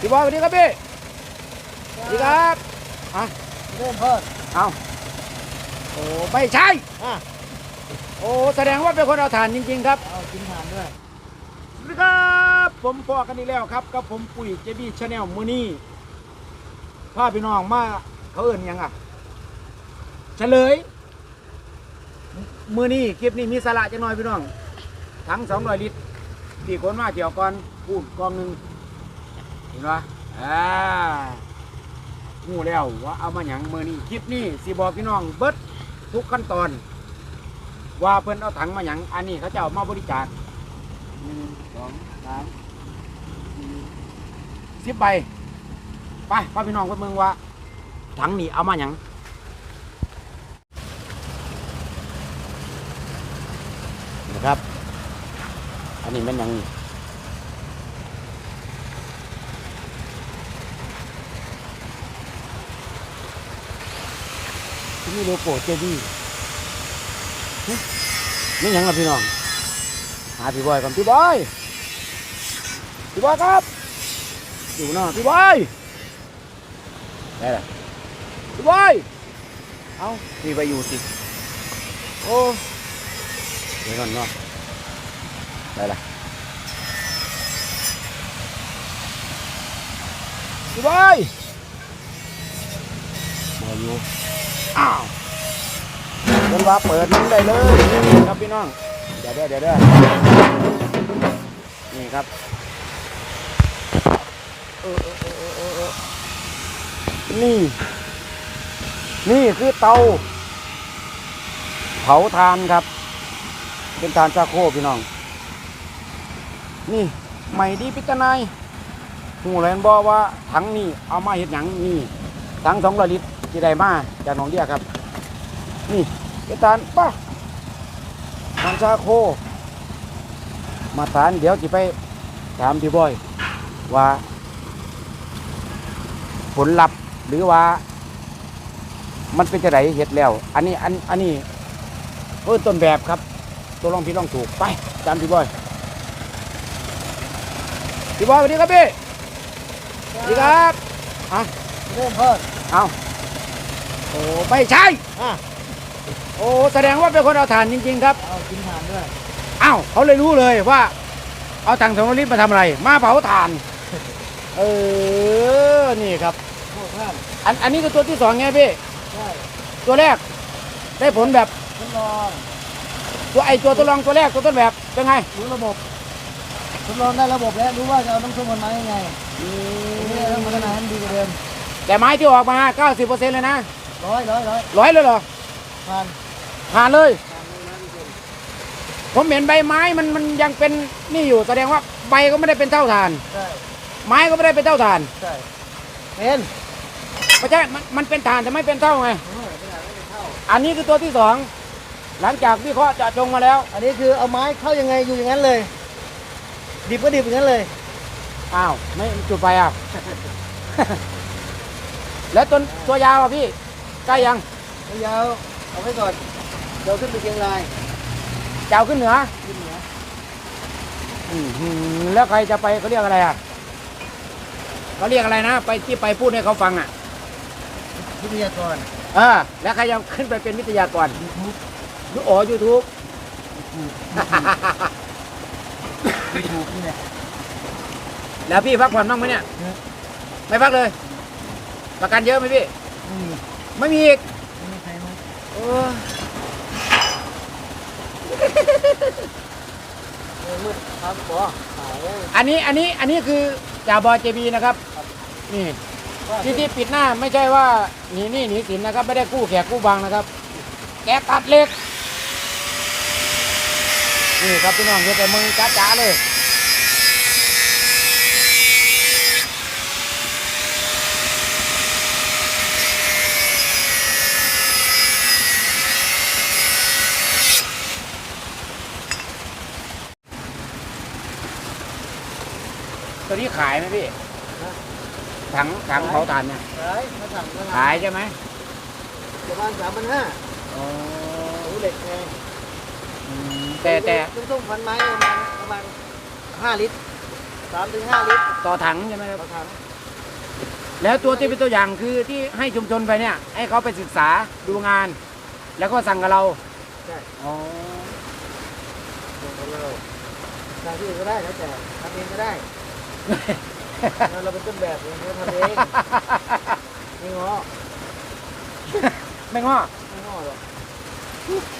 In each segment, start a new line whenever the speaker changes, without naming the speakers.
พี่บอยสวัสดีครับพี่สวัสดีครับอะ
เริ่มเพิ่ม
เอาโอ้ไม่ใช่
อะ
โอ้แสดงว่าเป็นคนเอาถ่านจริง ๆ ครับ
เอากินทานด้วย
สวัสดีครับผมพอกันอีกแล้วครับกับผมปุ๋ยเจบี้ชาแนลมือนี้พาพี่น้องมาเขาเอื่นหยังอะเฉลยมือนี้คลิปนี้มีสาระจะน้อยพี่น้องทั้งสองร้อยลิตรที่คนมาเกี่ยวก่อนพูดกองหนึ่งเห็นปะอ่าหูแล้วว่าเอามาหยังมือนี้คลิปนี้สิบอกพี่น้องเบิดทุกขั้นตอน ว่าเพิ่นเอาถังมาหยังอันนี้เขาจะเอามาบริจาคหนึ่งสองสามสี่สิบใบไปพ่อพี่น้องไปเมืองว่า ถังนี้เอามาหยังนะครับ อันนี้เป็นยังนี่ ที่นี่โลโก้เจดีนี่ยังล่ะพี่น้อง หาพี่บอยก่อนพี่บอย พี่บอยครับ อยู่นาะพี่บอยได้ละพี่บอย เอาพี่ไปอยู่สิ โอ้เดี๋ยวก่อนเนาะได้ละพี่บอยมาอยู่ อ้าวเป็นว่าเปิดมันได้เลยครับพี่น้อง เดี๋ยวเดี๋ยวเดี๋ยวเดี๋ยวนี่ครับเออเออเออเออเออนี่ นี่คือเตา เผาทานครับ เป็นทานซาโคพี่น้อง นี่ใหม่ดีพิจารณาหูแลนบอกว่าถังนี่เอามาเห็ดหยังนี่ถังสองร้อยลิตร ที่ได้มาจากหนองเดียครับ นี่เป็นทานป้ามันชาโค มาทานเดี๋ยวจะไปถามพี่บอย ว่า ผลลัพธ์หรือว่า มันเป็นจะไหนเห็ดแล้ว อันนี้อันอันนี้เพิ่นต้นแบบครับ ตัวลองพี่ลองถูกไปตามพี่บอยพี่บอยสวัสดีครับพี่สวัสดีครับอะ
เริ่มเพิ่ม
เอา โอ้ไม่ใช่
อะ
โอ้แสดงว่าเป็นคนเอาถ่านจริง ๆ ครับ
เอากินทานด้วย
อ้าวเขาเลยรู้เลยว่า เอาถังสองลิตรมาทำอะไร มาเผาถ่าน เออนี่ครับ
โคตรท่าน
อันอันนี้คือตัวที่สองไงพี่
ใช่
ตัวแรก ได้ผลแบบ
ทดลอง
ตัวไอตัวทดลองตัวแรกตัวต้นแบบเป็นไง
รู้ระบบทดลองได้ระบบแล้วรู้ว่าจะเอาน้ำส้มมันมายังไงทีนี้ต้องพัฒนาให้มันดีกว่าเดิม
แต่ไม้ที่ออกมา 90%เลยนะ
ร้อยร้อยร้อย
ร้อยเลยเหรอ
ผ่าน
ผ่านเลย ผมเห็นใบไม้มันมันยังเป็นนี่อยู่แสดงว่าใบก็ไม่ได้เป็นเท่าถ่าน
ใช่
ไม้ก็ไม่ได้เป็นเท่าถ่าน
ใช่เป็น
ไม่ใช่มันมันเป็นถ่านแต่ไม่เป็นเท่าไง
เออขนาดไม่เป็นเท่า
อันนี้คือตัวที่สองหลังจากวิเคราะห์เจะจงมาแล้ว
อันนี้คือเอาไม้เข้ายังไงอยู่อย่างนั้นเลย ดิบก็ดิบอย่างนั้นเลย
อ้าวไม่จุดไฟอะ แล้วต้นตัวยาวอะพี่ ใกล้ยัง
ยาวเอาไว้ก่อนเดี๋ยวขึ้นไปเชียงราย
จะเอาขึ้นเหนือ
ขึ้นเหนือ
อื้อหือแล้วใครจะไปเขาเรียกอะไรอะเขาเรียกอะไรนะ ไปที่ไปพูดให้เขาฟังอะ
วิทยากร
เออแล้วใครจะขึ้นไปเป็นวิทยากร
ยูทูบ
ยูอ๋อยูทูบ
ยูทูบนี่แหละ
แล้วพี่พักผ่อนบ้างไหมเนี่ย
เยอะ
ไม่พักเลย ประกันเยอะไหมพี่
ไม่มี
ไม่มีอีก
ไม่มีใครมา
เออ
เออมืดครับบอหายเลย
อันนี้อันนี้อันนี้คือจ่าบอยเจบีนะครับนี่ที่ที่ปิดหน้าไม่ใช่ว่าหนีหนี่หนีสินนะครับ ไม่ได้กู้แขกกู้บังนะครับ แกตัดเหล็ก นี่ครับพี่น้องเดี๋ยวแต่มึงจ้าๆเลย นี้ขายไหมพี่ ถังถังเผาถ่านเนี่ย
ขายมาสั่งมา
ขายใช่ไหม
ประมาณสามพันห้า
อ๋อ
โอ้เหล็กไง
อืมแต่แต่
ต้นต้มฟันไม้ประมาณประมาณห้าลิตรสามถึงห้าลิตร
ต่อถังใช่ไหมครับ
ต่อถัง
แล้วตัวที่เป็นตัวอย่างคือที่ให้ชุมชนไปเนี่ย ให้เขาไปศึกษาดูงาน แล้วก็สั่งกับเรา
ใช่
อ๋อ
ลงไปเลยทางที่อื่นก็ได้แล้วแต่ทำเองก็ได้งั้น เราเป็นต้นแบบเองเราทำเองไม่ง้อ
ไม่ง้อ
ไม่ง้อหรอก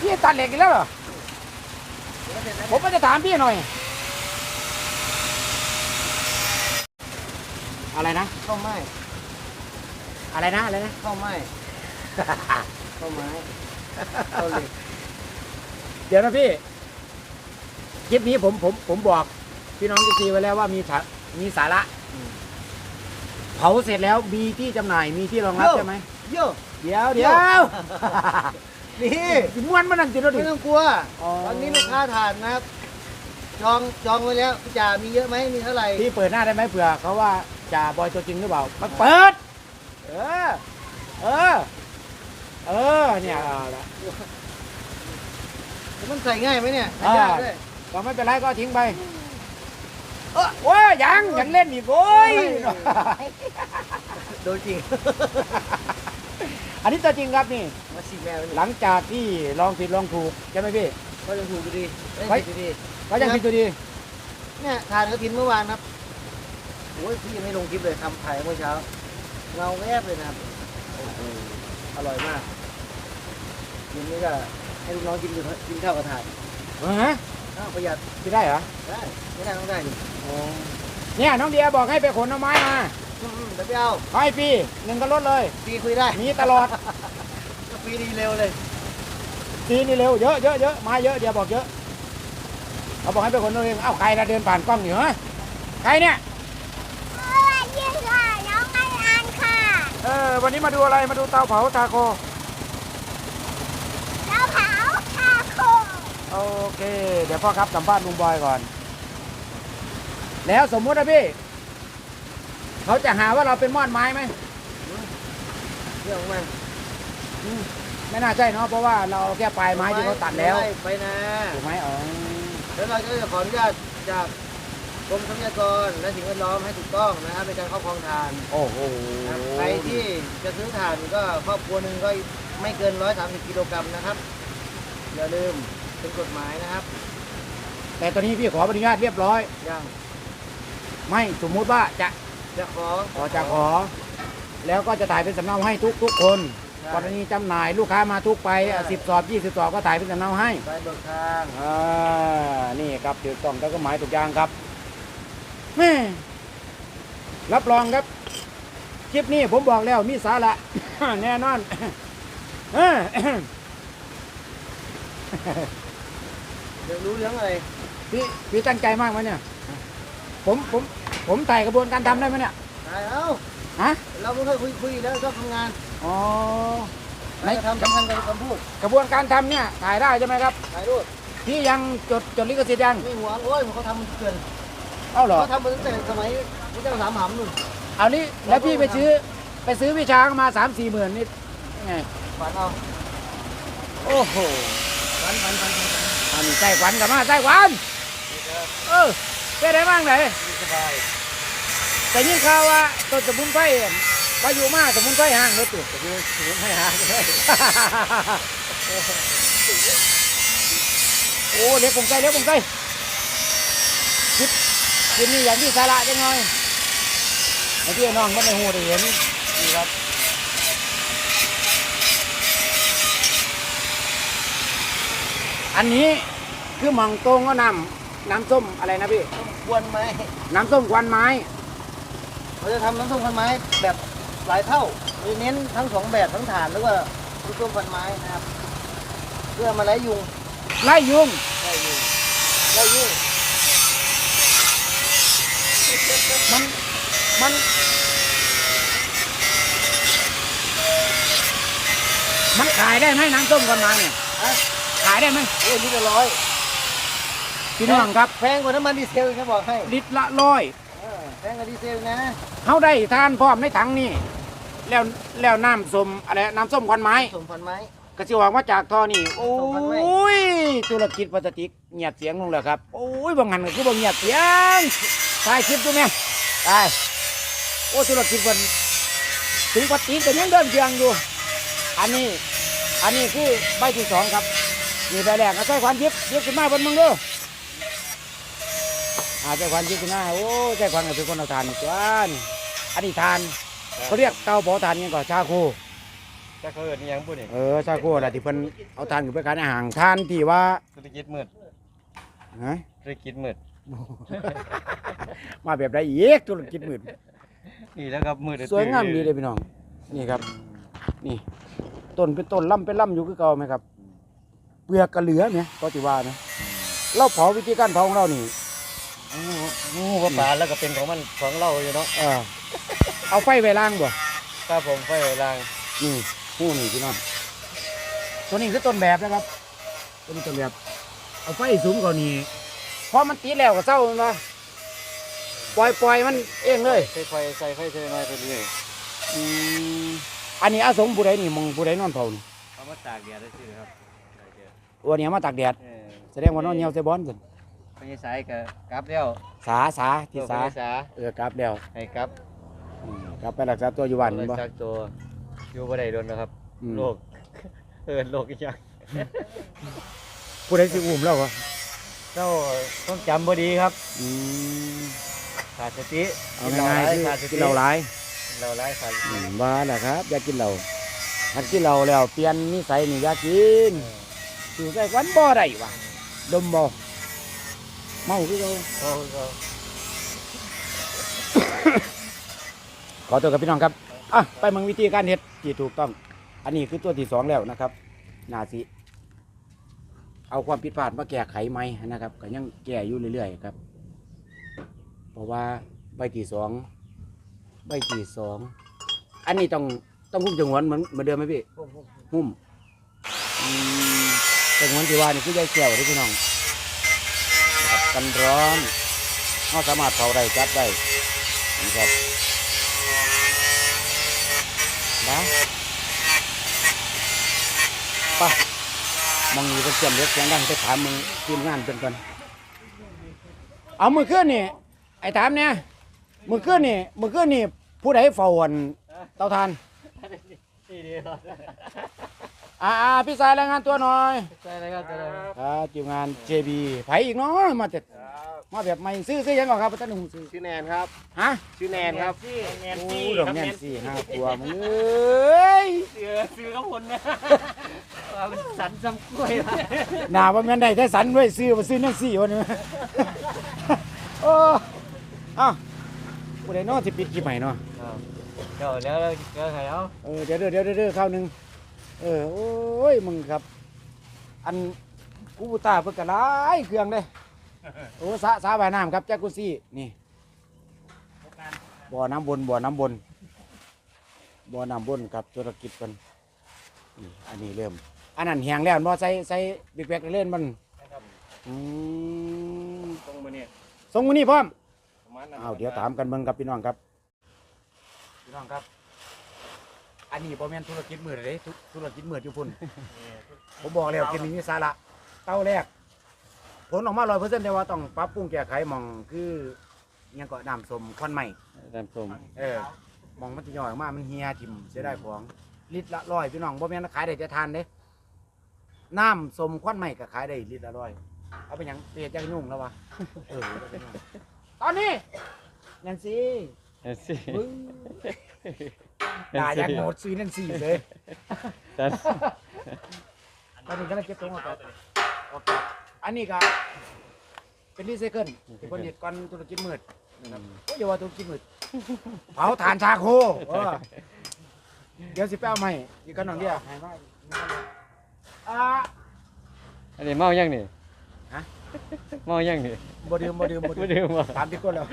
พี่ตัดเหล็กอีกแล้วเหรอ
เดี๋ยวก็เสร็จแล้ว
ผมก็จะถามพี่หน่อย อะไรนะ
เข้าไม้
อะไรนะอะไรนะ
เข้าไม้เข้าไม้เข้าเหล็ก
เดี๋ยวนะพี่คลิปนี้ผมผมผมบอกพี่น้องทีไว้แล้วว่ามีสา มีสาระเผาเสร็จแล้วมีที่จำหน่ายมีที่รองรับใช่ไหม
โย่
เดี๋ยวเดี๋ยว
นี่
ม้วนมันนั่นจิโรดิ
ไม่ต้องกลัว
อ๋อ
ตอนนี้ลูกค้าทานนะครับ จองจองไว้แล้วพี่จ่ามีเยอะไหมมีเท่าไหร่
พี่เปิดหน้าได้ไหมเผื่อเขาว่าจ่าบอยตัวจริงหรือเปล่ามาเปิด เออ เออ เออเนี่ยเอาละ
มันใส่ง่ายไหมเนี่ยหายากด้วย
ก็ไม่เป็นไรก็ทิ้งไปเออ โอ้ยยังยังเล่นอีกโอ้ย
โดนจริง
อันนี้ตัวจริงครับนี่
มาสีแมว
หลังจากที่ลองผิดลองถูกใช่ไหมพี่
ก็ยังถูกอยู่ดีเอ้ย
เฮ้ย
ผิดอยู่ดี
ก็ยังผิดตัวดี
เนี่ยทานกระถินเมื่อวานครับโอ้ยพี่ยังไม่ลงคลิปเลยทำถ่ายเมื่อเช้าเงาแวบเลยนะครับโอ้โหอร่อยมากเย็นนี้ก็ให้ลูกน้องกินอยู่กินข้าวกระถาน
เออฮะ
อ้าวประหยัด
ไม่ได้เหรอ
ได้ ไม่ได้ต้องได้ดิ
เนี่ยน้องเดียบอกให้ไปขนหน่อไม้มา
อืมๆเดี๋ยวไปเอา
ให้ฟรีหนึ่งก็ลดเลย
ฟรีคุยได้
มีตลอด
ฟรีดีเร็วเลย
ทีนี่เร็วเยอะเยอะเยอะมาเยอะเดียวบอกเยอะเขาบอกให้ไปขนตัวเองเอ้าใครละเดินผ่านกล้องอยู่ฮะใครเนี่ย
สวัสดีค่ะน้องไออันค่ะ
เออวันนี้มาดูอะไรมาดูเตาเผาทาโค
แล้วเผาชาโค
โอเค เดี๋ยวพ่อครับสัมภาษณ์ลุงบอยก่อน แล้วสมมุตินะพี่ เขาจะหาว่าเราเป็นมอดไม้ไหม
เรื่องของมัน
ไม่น่าใช่เนาะเพราะว่าเราแค่ปลายไม้ที่เขาตัดแล้ว
ไม่ไปนะ
ถูกไหมอ๋อ
แล้วเราก็จะขออนุญาตจากกรมทรัพยากรและสิ่งแวดล้อมให้ถูกต้องนะครับในการครอบครองถ่าน
โอ้โห
นะครับใครที่จะซื้อถ่านก็ครอบครัวหนึ่งก็ไม่เกิน 130 กิโลกรัมนะครับ อย่าลืม เป็นกฎหมายนะครับ
แต่ตอนนี้พี่ขออนุญาตเรียบร้อย
ยัง
ไม่สมมุติว่าจะ
จะขอ
ขอจะขอ แล้วก็จะถ่ายเป็นสำเนาให้ทุกทุกๆคน
ใช่
กรณีจำหน่ายลูกค้ามาทุกไปสิบสอบยี่สิบสอบก็ถ่ายเป็นสำเนาให้
ไปเบิกทาง
อ่า นี่ครับถูกต้องแล้วก็หมายถูกอย่างครับแม่รับรองครับ คลิปนี้ผมบอกแล้วมีสาระ แน่นอนเออ
เดี๋ยวรู้เรื่องอะไร
พี่พี่ตั้งใจมากไหมเนี่ย ผมผมผมถ่ายกระบวนการทำได้ไหมเนี่ย
ตายแล้ว
ฮะ
เราไม่ค่อยคุยคุยแล้วชอบทำงาน
อ๋อ
ในทำสำคัญกับคำพูด
กระบวนการทำเนี่ยถ่ายได้ใช่ไหมครับ
ถ่ายรูป
พี่ยังจดจดลิขสิทธิ์ยัง
ไม่หวงโอ้ยเขาทำมันเกิน
เอ้าเหรอ
เขาทำมาตั้งแต่สมัยพระเจ้าสามหำนู่น
เอานี่แล้วพี่ไปซื้อไปซื้อวิชามาสามสี่หมื่นนี่ไง
ฝันเอา
โอ้โห
ฝันฝันฝันฝันฝัน
อันนี้ไต้หวันกับมาไต้หวันเออเป็นได้บ้างไหน
สบาย
แต่ยิ่งข่าวว่าต้นสมุนไพรวาอยุมาสมุนไพรห่างเลยตัวสมุนไพรห่างเลยโอ้เลี้ยงกงไก่เลี้ยงกงไก่คิดคิดนี่อย่างที่สาระจังเลยไอ้ที่น้องมันในหูได้เห็นนี่ครับ อันนี้คือหม่องตรงก็นำน้ำส้มอะไรนะพี่
กวนไหม
น้ำส้มควันไม้
เราจะทำน้ำส้มพันไม้แบบหลายเท่าโดยเน้นทั้งสองแบบทั้งฐานแล้วก็น้ำส้มพันไม้นะครับ เพื่อมาไล่ยุง
ไล่ยุง
ไล่ยุงไล่ยุง
มัน มัน มันขายได้ไหมน้ำส้มควันไม้เนี่ย
ฮะ
ขายได้ไหม
โอ้ยลิตรละร้อย
พี่น้องครับ
แพงกว่าน้ำมันดีเซลอีกนะบอกให้
ลิตรละร้อย
เออแพงกว่าดีเซลนะ
เขาได้ทานพร้อมในถังนี่แล้วแล้วน้ำส้มอะไรน้ำส้มควันไม้
ส้มพันไม้
กระสิหวังว่าจากท่อนี่โอ้
ส้มควันไม้
ยธุรกิจพลาสติกเงียบเสียงลงแล้วครับโอ้ยบางหันก็คือบางเงียบเสียงถ่ายคลิปดูแม่ได้โอ้ธุรกิจมันถึงปฏิก็ยังเดินเชียงอยู่ อันนี้ อันนี้คือใบที่สองครับ นี่ใบแรกก็ใส่ควันยิบยิบขึ้นมาบนมึงดูอ่าใส่ควันยิบขึ้นมาโอ้ใส่ควันก็เป็นคนเอาทานนี่ตัวนี่อันนี้ทานเขาเรียกเตาเผาทานยังก่อนชาโค
ถ้าเขาเอิ้นอิหยังพูดนี่
เออชาโคอะไรที่เพิ่นเอาทานขึ้นไปขายในอาหารทานที่ว่า
ธุรกิจมืด
ฮะ
ธุรกิจมืด
มาแบบไรอีกธุรกิจมืด
นี่แล้วครับมืด
สวยงามดีเลยพี่น้อง นี่ครับ นี่ต้นเป็นต้นล่ำเป็นล่ำอยู่คือเก่าไหมครับเป ลือกกระเหลือไหมก็ติว่าไหมเราเผาวิธีการเผาของเรานี่
งูก็ปลาแล้วก็เป็นของมันของเราอยู่เนาะ
เออเอาไฟไว้ล่างบ่
ถ้าผมไฟล่าง
นี่หู้นี่พี่น้องตัวนี้คือต้นแบบนะครับตัวนี้ต้นแบบ เอาไฟสูงกว่านี้พอมันติดแล้วก็เศร้ามันมาปล่อยปล่อยมันเองเลย
ใส่ไฟใส่ไฟใส่น้อยไปเรื่อย
อืมอันนี้อาสมผู้ใดนี่มองผู้ใดนอนเผานี่
เอามาตากแดดได้สิครับตากแดด
วันนี้เอามาตากแดด
เออ
แสดงว่านอนเหี่ยวใส่บอนกัน
พญาสายก็กลับแล้ว
สาสาที่สา
พญสา
เออกลับแล้ว
ให้กลับ
อืมกลับไปรักษาตัวอยู่บ้าน
เล
แม่
ย
นบ่
จักตัวอยู่บ่ได้โดนนะครับ
อืม
โรคเอิ้นโรคอีหยัง
ผู้ใดสิอุ้มแล้ววะ
เจ้าต้องจำบ่ดีครับ
อืม
ขาดสติ
เอาง่ายๆคือ
ขาดส
กิ
ติ
นเหล้าหลาย
เราหลายขาดส
อื
ติ
มว่าแหละครับ อย่ากินเหล้าถ้ากินเหล้าแล้วเปลี่ยนนิสัยนี่อย่ากินอ ยู่ใส่ควันบ่ได้วะดมบ่เมาคือเรา
ขาข
อตัวกับพี่น้องครับอะไปมืองวิธีการเฮ็ดที่ถูกต้อง อันนี้คือตัวที่สองแล้วนะครับนาสิเอาความผิดพลาดมาแก้ไขไหมนะครับ ก็ยังแก้อยู่เรื่อยๆครับ เพราะว่าใบที่สองใบที่สองอันนี้ต้องต้องหุ้มจังหวนเหมือนเหมือนเดิมไหมพี่หุ้ม จังหวนที่ว่านี่คือยายแก้วที่พี่น้องนะครับกันร้อนเราสามารถเผาได้จับได้นะครับนะไปมองอยู่เป็นเสียงเล็กเสียงดังไปถามมึงทีมงานเป็นก่อนเอามือขึ้นนี่ไอ้ถามเนี่ยมือขึ้นนี่มือขึ้นนี่ผู้ใดเฝ้าอันเตาทาน
นี่ดีครับ
อ่าอ่าพี่สายรายงานตัวหน่อย
ใช่เลยครับใช่เลยครับ
อ่าทีมงาน JB ไผอีกเนาะมาแต่มาแบบใหม่ซื้อซื้อยังก่อนครับท่านหนุ่มซื้อ
ชื่อแนนครับ
ฮะ
ชื่อแนนครับ
แนน
โอ้
ซี่
ดอกแน่นสี่ห้าตัวมึงเอ้ย
เสือเสือกับคนนะว่ามันสันซ้ำกล้วยนะ
หนาว่าแม่นได้แต่สันด้วยซื้อมาซื้อนั่นสี่วันนี้โอ้เอ้าผู้ใดเนาะสิปิดกี่ใหม่เนาะ
เดี๋ยวแล้วเจอใครเอา
เออเดี๋ยวเดี๋ยวเดี๋ยวเดี๋ยวข้าวหนึ่ง เออโอ้ยมึงครับ อันกูบูตาเพิ่นกระไรเครื่องเลยโอ้สาสาบายน้ำครับแจ็คกุซี่นี่บ่อน้ำบนบ่อน้ำบนบ่อน้ำบนครับธุรกิจกันนี่อันนี้เริ่ม อันนั้นแห้งแล้วบ่ใส่ใส่บิ๊กแบกเล่นมันอืม
ตรงมาเนี่ย
ส่งมานี่พร้อม
ประมาณนั้น
อ้าวเดี๋ยวถามกันเบิ่งครับพี่น้องครับพี่น้องครับ อันนี้บ่แม่นธุรกิจมืดเลยธุธุรกิจมืดอยู่พุ่น ผมบอกแล้วกินมีสาระเต้าแรก ผลออกมาร้อยเปอร์เซ็นต์แต่ว่าต้องปรับปรุงแก้ไขหมองคืออิหยังก็น้ำสมควันใหม่
ตามชม
เออหมองมันจะย่อยออกมามันเฮียทิ่มเสียได้ของลิตรละร้อยพี่น้องบ่แม่นขายได้แต่ทานเด้น้ำสมควันใหม่ก็ขายได้ลิตรละร้อยเอาไปหยังเปียกจังยุ่งแล้ววะเออเอาไปหยังตอนนี้นั่นสิ
เห็นสิ
มึงด่าอยากโหดซื้อนั่นสิเลย
จัน
ตอนนี้กำลังเก็บตรงออกไปออกไปอันนี้ก็เป็นรีไซเคิลเป็นคนเด็ดก่อนธุรกิจมืดนะครับโอ้ยอย่าว่าธุรกิจมืดเผาถ่านชาโคเออเดี๋ยวสิไปเอาใหม่อีกกันหน่องเดียวให้มาอ่า
อันนี้เมายังนี่
ฮะ
เมายังนี่
บ่ดื่มบ่ดื่มบ่
ไม่
ดื่ม
ดื่มว่ะ
ตามที่คนแล้ว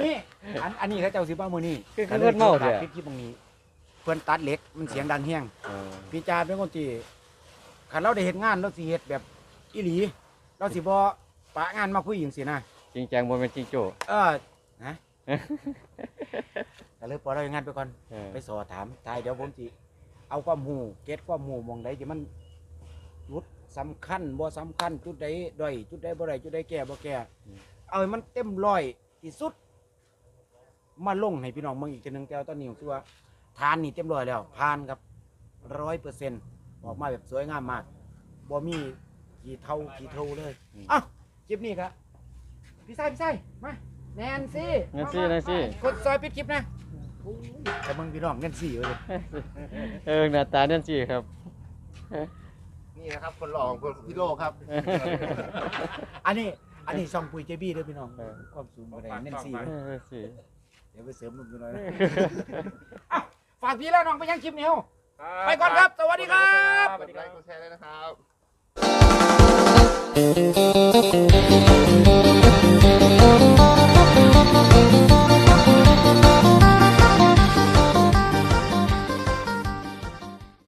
นี่อันอันนี้เขาเจ้าสิบ้ามือนี่
คือคือเพิ่นเมาเถอะ
คลิปตรงนี้ เพื่อนตัดเหล็กมันเสียงดังเฮี้ยง
เออ
พี่จาเป็นคนที่คันเราได้เห็นงานเราสิเฮ็ดแบบอีหลี เราสิบ่ปะงานมาผู้หญิงสินะ
จริงจังบ่เป็นจริงโจ้
เออนะก็เลยปล่อยเราอย่างนั้นไปก่อน
เออ
ไปสอบถามทายเดี๋ยวผมสิเอาความหูเก็ตความหูมองใดที่มันจุดสำคัญบ่สำคัญจุดใดด้อยจุดใดบ่ได้จุดใดแก่บ่แก่เอาให้มันเต็มร้อยที่สุด มาลงให้พี่น้องเมืองอีกทีหนึงแต่ว่าตอนนี้ผมคิดว่าทานนี่เต็มร้อยแล้วผ่านครับร้อยเปอร์เซ็นต์ออกมาแบบสวยงามมากบ่มีกี่เท่ากี่เท่าเลยอะคลิปนี้ครับพี่ไส้พี่ไส้มาแนนซี่
แนนซี่แนนซี่
กดซอยปิดคลิปนะโอ้ยแต่มึงพี่น้องแนนซี่อยู่เลย
เออหน้าตานั่นสิครับ
นี่นะครับคนหล่อของพี่โลครับ
อันนี้อันนี้ช่องปุยเจบี้ด้วยพี่น้องความสูงบันไดแนนซี่
เออสิ
เดี๋ยวไปเสริมนุ่มกันหน่อยนะอะฝากพี่แล้วน้องไปยังคลิปนี้เอาไปก่อนครับ สวัสดีครับ
กดไลค์กดแชร์ด้วยนะครับ